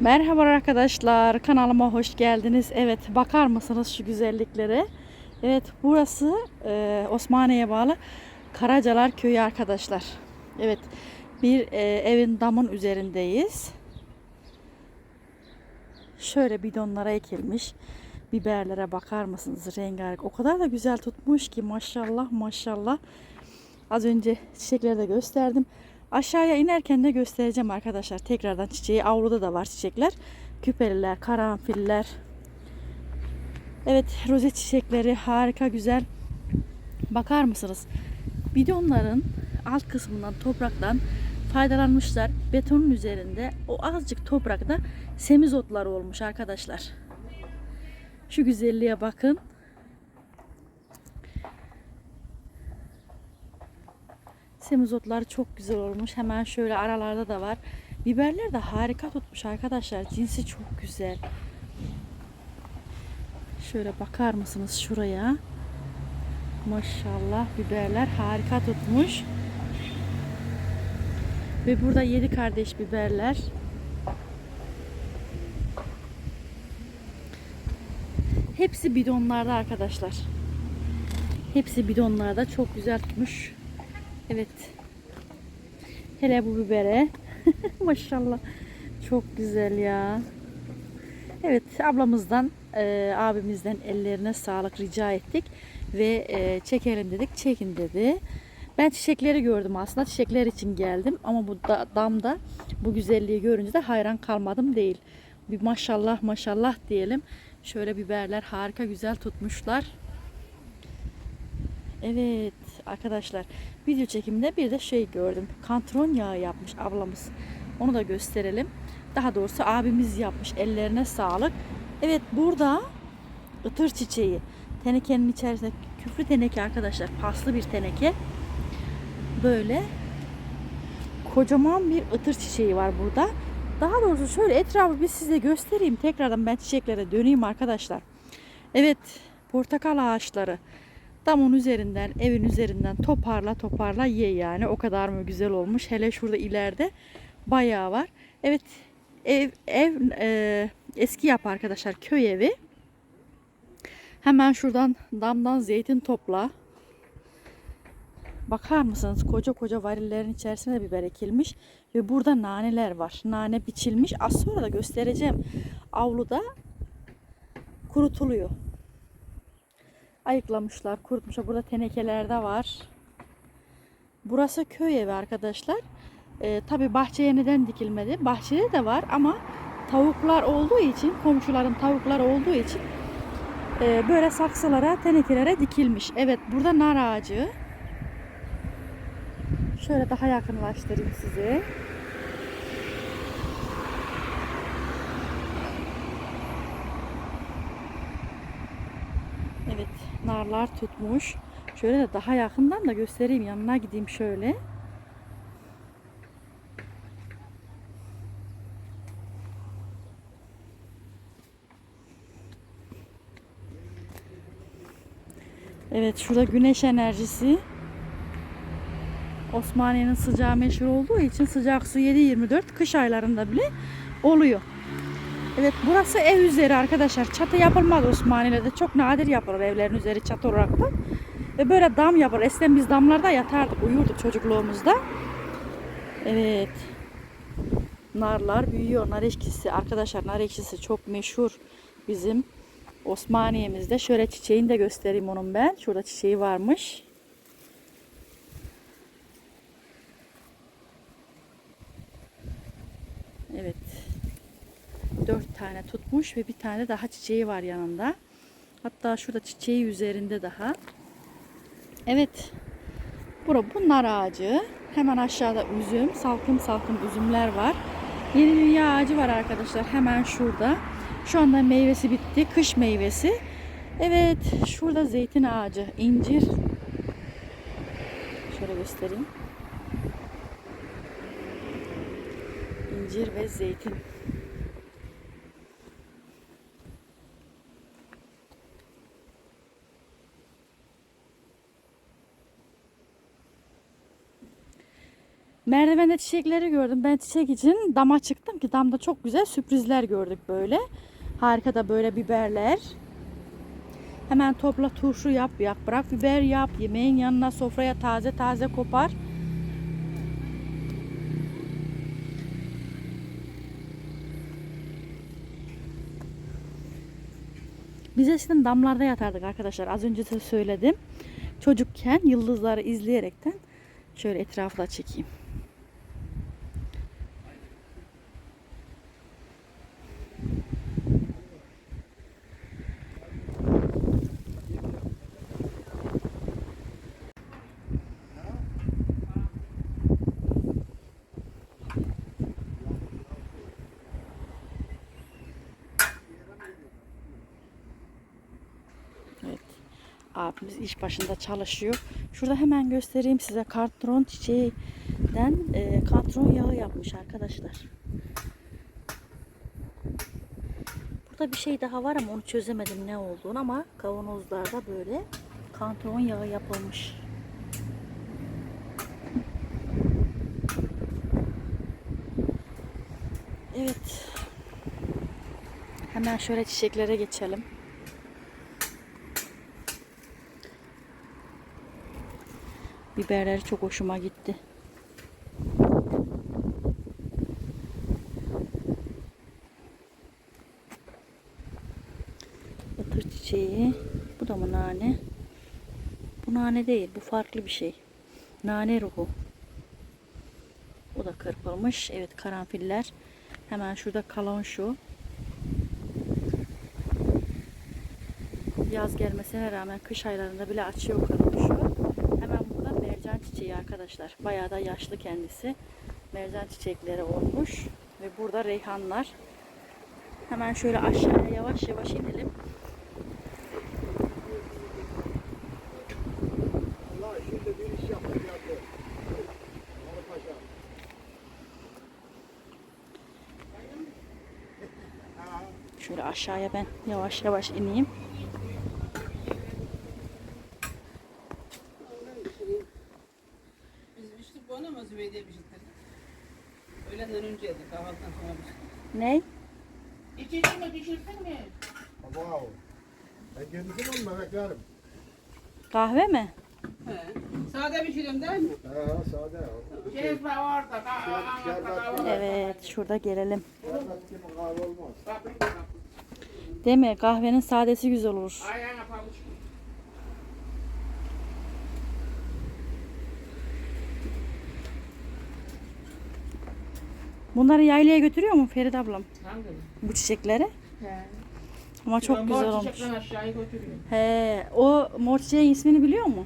Merhaba arkadaşlar kanalıma hoş geldiniz. Evet bakar mısınız şu güzelliklere? Evet burası e, Osmaniye'ye bağlı Karacalar Köyü arkadaşlar. Evet bir e, evin damın üzerindeyiz. Şöyle bidonlara ekilmiş biberlere bakar mısınız rengarenk. O kadar da güzel tutmuş ki maşallah maşallah. Az önce çiçekleri de gösterdim. Aşağıya inerken de göstereceğim arkadaşlar. Tekrardan çiçeği avluda da var çiçekler. Küpeliler, karanfiller. Evet rozet çiçekleri harika güzel. Bakar mısınız? Bidonların alt kısmından topraktan faydalanmışlar. Betonun üzerinde o azıcık toprakta semizotlar olmuş arkadaşlar. Şu güzelliğe bakın. Semizotlar çok güzel olmuş. Hemen şöyle aralarda da var. Biberler de harika tutmuş arkadaşlar. Cinsi çok güzel. Şöyle bakar mısınız şuraya? Maşallah biberler harika tutmuş. Ve burada yedi kardeş biberler. Hepsi bidonlarda arkadaşlar. Hepsi bidonlarda çok güzel tutmuş. Evet. Hele bu bibere. Maşallah. Çok güzel ya. Evet ablamızdan, e, abimizden ellerine sağlık rica ettik. Ve e, çekelim dedik. Çekin dedi. Ben çiçekleri gördüm aslında. Çiçekler için geldim. Ama bu da, damda bu güzelliği görünce de hayran kalmadım değil. Bir maşallah maşallah diyelim. Şöyle biberler harika güzel tutmuşlar. Evet arkadaşlar video çekiminde bir de şey gördüm. Kantron yağı yapmış ablamız. Onu da gösterelim. Daha doğrusu abimiz yapmış. Ellerine sağlık. Evet burada ıtır çiçeği. Tenekenin içerisinde küflü teneke arkadaşlar. Paslı bir teneke. Böyle kocaman bir ıtır çiçeği var burada. Daha doğrusu şöyle etrafı bir size göstereyim. Tekrardan ben çiçeklere döneyim arkadaşlar. Evet portakal ağaçları. Damın üzerinden, evin üzerinden toparla toparla ye yani. O kadar mı güzel olmuş. Hele şurada ileride bayağı var. Evet ev, ev e, eski yap arkadaşlar köy evi. Hemen şuradan damdan zeytin topla. Bakar mısınız? Koca koca varillerin içerisinde biber ekilmiş. Ve burada naneler var. Nane biçilmiş. Az sonra da göstereceğim. Avluda kurutuluyor ayıklamışlar, kurutmuşlar. Burada tenekeler de var. Burası köy evi arkadaşlar. Ee, Tabi bahçeye neden dikilmedi? Bahçede de var ama tavuklar olduğu için, komşuların tavuklar olduğu için e, böyle saksılara, tenekelere dikilmiş. Evet, burada nar ağacı. Şöyle daha yakınlaştırayım size. Evet, narlar tutmuş. Şöyle de daha yakından da göstereyim. Yanına gideyim şöyle. Evet, şurada güneş enerjisi. Osmaniye'nin sıcağı meşhur olduğu için sıcak su 7-24 kış aylarında bile oluyor. Evet burası ev üzeri arkadaşlar. Çatı yapılmaz Osmaniye'de. Çok nadir yapılır evlerin üzeri çatı olarak da. Ve böyle dam yapılır. Eskiden biz damlarda yatardık, uyurduk çocukluğumuzda. Evet. Narlar büyüyor. Nar ekşisi. Arkadaşlar nar ekşisi çok meşhur bizim Osmaniye'mizde. Şöyle çiçeğini de göstereyim onun ben. Şurada çiçeği varmış. Evet. Dört tane tutmuş ve bir tane daha çiçeği var yanında. Hatta şurada çiçeği üzerinde daha. Evet. Bura bu nar ağacı. Hemen aşağıda üzüm. Salkım salkım üzümler var. Yeni dünya ağacı var arkadaşlar. Hemen şurada. Şu anda meyvesi bitti. Kış meyvesi. Evet. Şurada zeytin ağacı. incir. Şöyle göstereyim. İncir ve zeytin. Merdivende çiçekleri gördüm. Ben çiçek için dama çıktım ki damda çok güzel sürprizler gördük böyle. Harika da böyle biberler. Hemen topla turşu yap, yak bırak biber yap. Yemeğin yanına sofraya taze taze kopar. Biz eskiden damlarda yatardık arkadaşlar. Az önce de söyledim. Çocukken yıldızları izleyerekten şöyle etrafı da çekeyim. Evet. Abimiz iş başında çalışıyor. Şurada hemen göstereyim size kantron çiçeğinden e, kantron yağı yapmış arkadaşlar. Burada bir şey daha var ama onu çözemedim ne olduğunu ama kavanozlarda böyle kantron yağı yapılmış. Evet. Hemen şöyle çiçeklere geçelim. Biberleri çok hoşuma gitti. Itır çiçeği. Bu da mı nane? Bu nane değil. Bu farklı bir şey. Nane ruhu. O da kırpılmış. Evet karanfiller. Hemen şurada kalan şu. Yaz gelmesine rağmen kış aylarında bile açıyor mercan çiçeği arkadaşlar. Bayağı da yaşlı kendisi. Mercan çiçekleri olmuş. Ve burada reyhanlar. Hemen şöyle aşağıya yavaş yavaş inelim. Şöyle aşağıya ben yavaş yavaş ineyim. Biz içtik bu ama Zübeyde'ye bir şey Kahvaltıdan sonra şey. Ne? İçeceğimi pişirdin mi? Wow. Ben kendisi mi beklerim. Kahve mi? He. Sade pişiriyorum değil mi? He sade. Var orada. Var. Evet, şurada gelelim. Gibi kahve olmaz. Değil mi? Kahvenin sadesi güzel olur. Ayağına Bunları yaylaya götürüyor mu Ferit ablam? Hangi? Bu çiçekleri? He. Ama çok güzel olmuş. Aşağıya götürüyor. He, o mor çiçeğin ismini biliyor mu?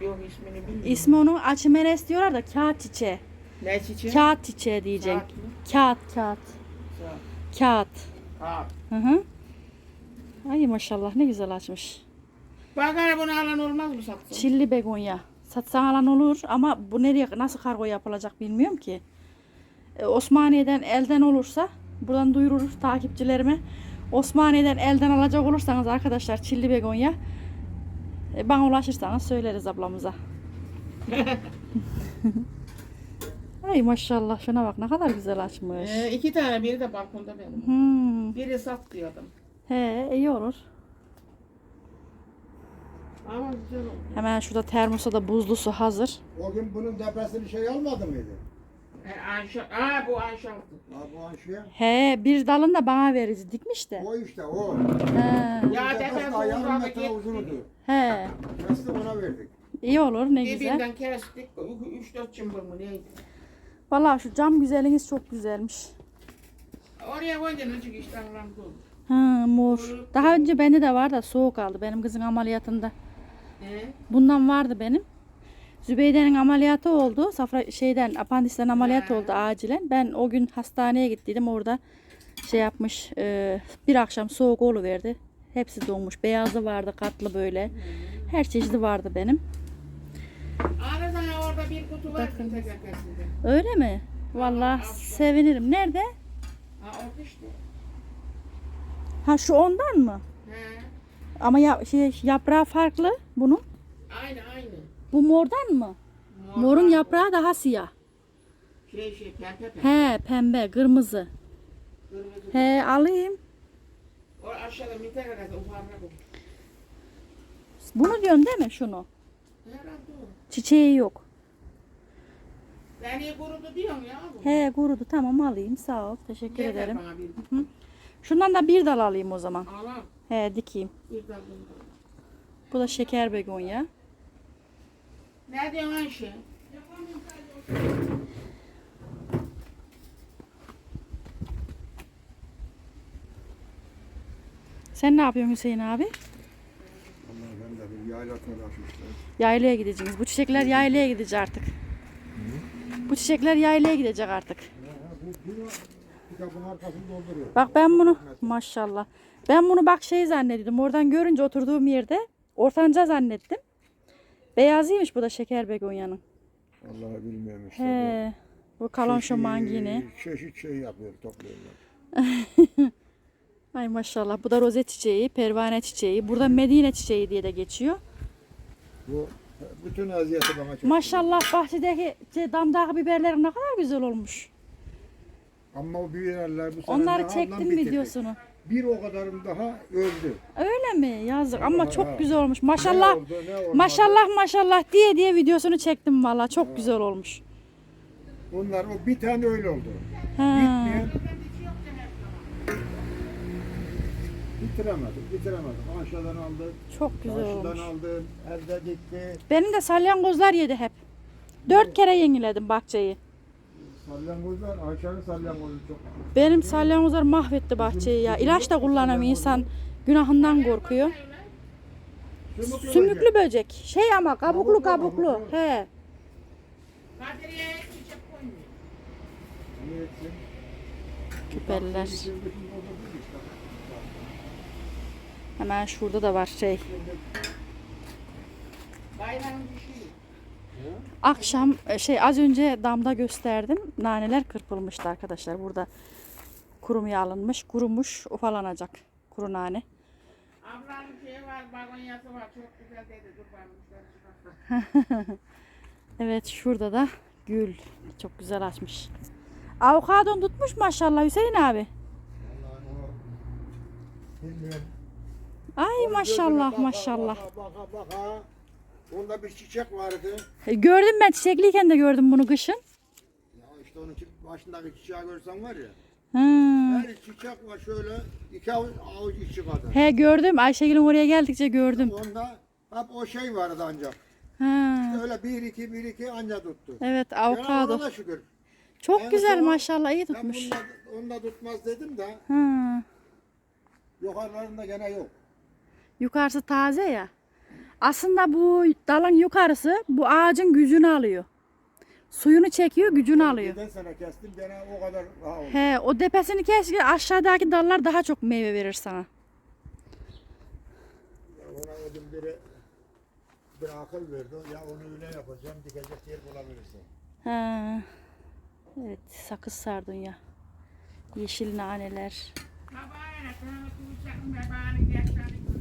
Yok ismini bilmiyorum. İsmi onun açımeres diyorlar da kağıt çiçeği. Ne çiçeği? Kağıt çiçeği diyeceksin. Saat mi? Kağıt, kağıt. Saat. Kağıt. Ha. Hı hı. Ay maşallah ne güzel açmış. Bak hele bunu alan olmaz mı satsın? Çilli begonya. Satsan alan olur ama bu nereye nasıl kargo yapılacak bilmiyorum ki. Ee, Osmaniye'den elden olursa buradan duyururuz takipçilerime. Osmaniye'den elden alacak olursanız arkadaşlar çilli begonya e, bana ulaşırsanız söyleriz ablamıza. Ay maşallah şuna bak ne kadar güzel açmış. Ee, iki tane biri de balkonda benim. Hmm. Biri sat diyordum. He iyi olur. Ama güzel oldu. Hemen şurada termosa da buzlu su hazır. O gün bunun depresini şey almadı mıydı? He, Ayşe, aa bu Ayşe. Ha bu Anşu'ya. He bir dalını da bana veririz dikmiş de. O işte o. He. Ya depresi daha yarım uzadı metre gitti. uzunudu. He. Kesti ona verdik. İyi olur ne güzel. Birbirinden kestik. 3-4 çımbır mı neydi? Vallahi şu cam güzeliniz çok güzelmiş. Oraya koyunca necik işten ramdı olur. Ha mor. Daha önce bende de var da soğuk aldı benim kızın ameliyatında. He? Bundan vardı benim. Zübeyde'nin ameliyatı oldu. Safra şeyden apandisten ameliyat oldu acilen. Ben o gün hastaneye gittiydim. Orada şey yapmış. e, bir akşam soğuk verdi. Hepsi donmuş. Beyazı vardı, katlı böyle. Her çeşidi vardı benim. Aradan orada bir kutu var Bakın. Öyle mi? Vallahi sevinirim. Nerede? Ha işte. Ha şu ondan mı? He. Ama ya, şey, yaprağı farklı bunun. Aynı aynı. Bu mordan mı? Mor Morun yaprağı daha siyah. Şey şey pembe pembe. He pembe, kırmızı. Kırmızı. He alayım. O aşağıda minter arası ufağına koy. Bunu diyorsun değil mi şunu? Herhalde o. Çiçeği yok. Ben iyi kurudu diyorum ya bu. He kurudu tamam alayım sağ ol. Teşekkür Yeter ederim. bana bir. Şundan da bir dal alayım o zaman. Ağlam. He dikeyim. Bir dal bunu. Bu da şeker begonya. Ne diyorsun Ayşe? Sen ne yapıyorsun Hüseyin abi? Ama ben de bir yayla telaşı Yaylaya gideceğiz. Bu çiçekler yaylaya gidecek artık. Bu çiçekler yaylaya gidecek artık. Bu, bunu kitabın arkasını dolduruyor. Bak ben bunu maşallah. Ben bunu bak şey zannediyordum. Oradan görünce oturduğum yerde ortanca zannettim. Beyazıymış bu da şeker begonyanın. Vallahi bilmiyorum işte. He. Bu kalonşo mangini. Çeşit şey yapıyor, topluyorlar. Ay maşallah. Bu da rozet çiçeği, pervane çiçeği. Burada Medine çiçeği diye de geçiyor. Bu bütün eziyeti bana çekiyor. Maşallah bahçedeki şey, damdaki biberler ne kadar güzel olmuş. Ama o büyüyenler bu sene Onları çektim ondan bitirdik. Bir o kadarım daha öldü. Öyle mi? Yazık ama Ha, çok ha. güzel olmuş. Ne Maşallah. oldu, ne olmadı? Maşallah maşallah diye diye videosunu çektim valla. Çok güzel olmuş. Bunlar o bir tane öyle oldu. Ha. Bitmeyen bitiremedim, bitiremedim. Aşağıdan aldım, Çok güzel karşıdan olmuş. aldım, elde gitti. Benim de salyangozlar yedi hep. Dört kere yeniledim bahçeyi. Salyangozlar, Ayşe'nin salyangozu çok. Benim salyangozlar mahvetti bahçeyi ya. İlaç da kullanamıyor insan. Günahından korkuyor. Sümüklü Sümüklü böcek. Şey ama kabuklu Kabuklu, kabuklu. He. Küpeller. Hemen şurada da var şey. Bayramın düşüyor. Akşam e, şey az önce damda gösterdim. Naneler kırpılmıştı arkadaşlar. Burada kurumaya alınmış. Kurumuş ufalanacak. Kuru nane. Ablanın şeyi var, bagonyası var. Çok güzel dedi. Dur bakmışlar. Evet şurada da gül. Çok güzel açmış. Avokadon tutmuş maşallah Hüseyin abi. Ay maşallah maşallah. Baka baka baka. Onda bir çiçek vardı. E, Gördüm ben çiçekliyken de gördüm bunu kışın. Ya işte onun başındaki çiçeği görsen var ya. Hmm. Her çiçek var şöyle iki avuç, avuç içi kadar. He gördüm. Ayşegül'ün oraya geldikçe gördüm. Onda hep o şey vardı ancak. Ha. Öyle bir iki bir iki anca tuttu. Evet Yani avokado. da şükür. Çok En güzel son maşallah iyi Ben tutmuş. bunda, onda tutmaz dedim de Ha. yukarılarında gene yok. Yukarısı taze ya. Aslında bu dalın yukarısı bu ağacın gücünü alıyor. Suyunu çekiyor, gücünü alıyor. Geçen sene kestim gene o kadar daha oldu. He, o tepesini kes ki aşağıdaki dallar daha çok meyve verir sana. Ona dedim biri bir akıl verdi. Ya onu öyle yapacağım dikecek yer bulabilirsin. Ha. Evet, sakız sardunya. Yeşil naneler. Sana bebeğini geçeni görüyor.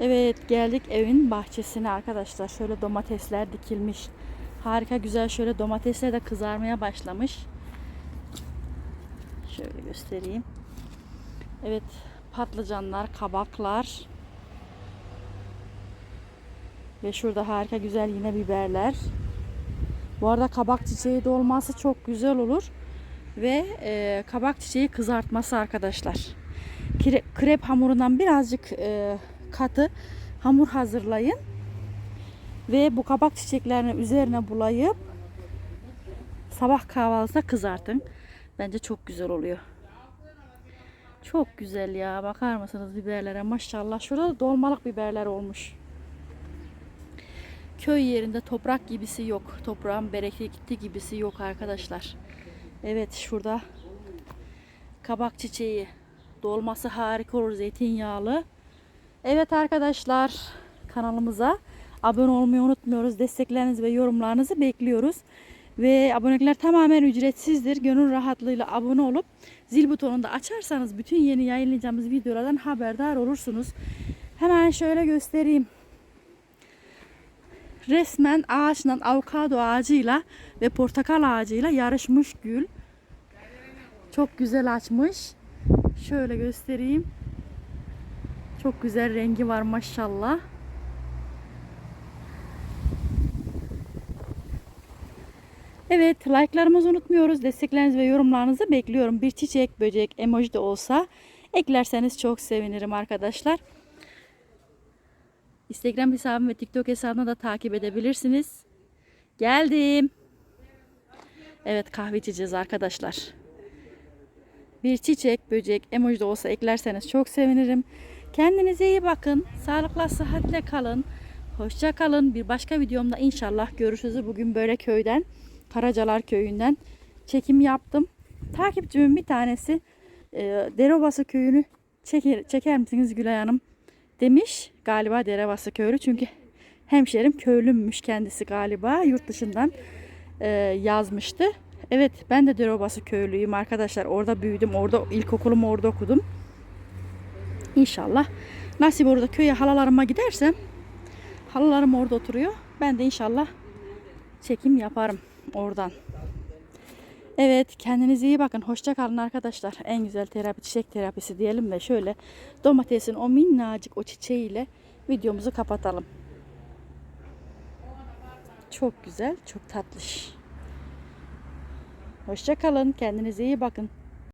Evet, geldik evin bahçesine arkadaşlar. Şöyle domatesler dikilmiş. Harika güzel şöyle domatesler de kızarmaya başlamış. Şöyle göstereyim. Evet, patlıcanlar, kabaklar. Ve şurada harika güzel yine biberler. Bu arada kabak çiçeği de olması çok güzel olur. Ve e, kabak çiçeği kızartması arkadaşlar. Kire- krep hamurundan birazcık e, katı hamur hazırlayın. Ve bu kabak çiçeklerini üzerine bulayıp sabah kahvaltısında kızartın. Bence çok güzel oluyor. Çok güzel ya. Bakar mısınız biberlere? Maşallah. Şurada da dolmalık biberler olmuş. Köy yerinde toprak gibisi yok. Toprağın bereketli gibisi yok arkadaşlar. Evet şurada kabak çiçeği dolması harika olur zeytinyağlı. Evet arkadaşlar kanalımıza abone olmayı unutmuyoruz. Desteklerinizi ve yorumlarınızı bekliyoruz. Ve abonelikler tamamen ücretsizdir. Gönül rahatlığıyla abone olup zil butonunu da açarsanız bütün yeni yayınlayacağımız videolardan haberdar olursunuz. Hemen şöyle göstereyim. Resmen ağaçla avokado ağacıyla ve portakal ağacıyla yarışmış gül. Çok güzel açmış. Şöyle göstereyim. Çok güzel rengi var maşallah. Evet, like'larımızı unutmuyoruz. Desteklerinizi ve yorumlarınızı bekliyorum. Bir çiçek, böcek, emoji de olsa eklerseniz çok sevinirim arkadaşlar. Instagram hesabım ve TikTok hesabını da takip edebilirsiniz. Geldim. Evet kahve içeceğiz arkadaşlar. Bir çiçek, böcek, emoji de olsa eklerseniz çok sevinirim. Kendinize iyi bakın. Sağlıkla, sıhhatle kalın. Hoşça kalın. Bir başka videomda inşallah görüşürüz. Bugün böyle köyden, Karacalar köyünden çekim yaptım. Takipçimin bir tanesi e, Dereobası köyünü çeker, çeker misiniz Gülay Hanım demiş. Galiba Dereobası köylü çünkü hemşerim köylümmüş kendisi galiba yurt dışından e, yazmıştı. Evet ben de Dereobası köylüyüm arkadaşlar. Orada büyüdüm. Orada ilkokulumu orada okudum. İnşallah nasip orada köye halalarıma gidersem halalarım orada oturuyor. Ben de inşallah çekim yaparım oradan. Evet kendinize iyi bakın. Hoşça kalın arkadaşlar. En güzel terapi çiçek terapisi diyelim ve şöyle domatesin o minnacık o çiçeğiyle videomuzu kapatalım. Çok güzel, çok tatlış. Hoşça kalın. Kendinize iyi bakın.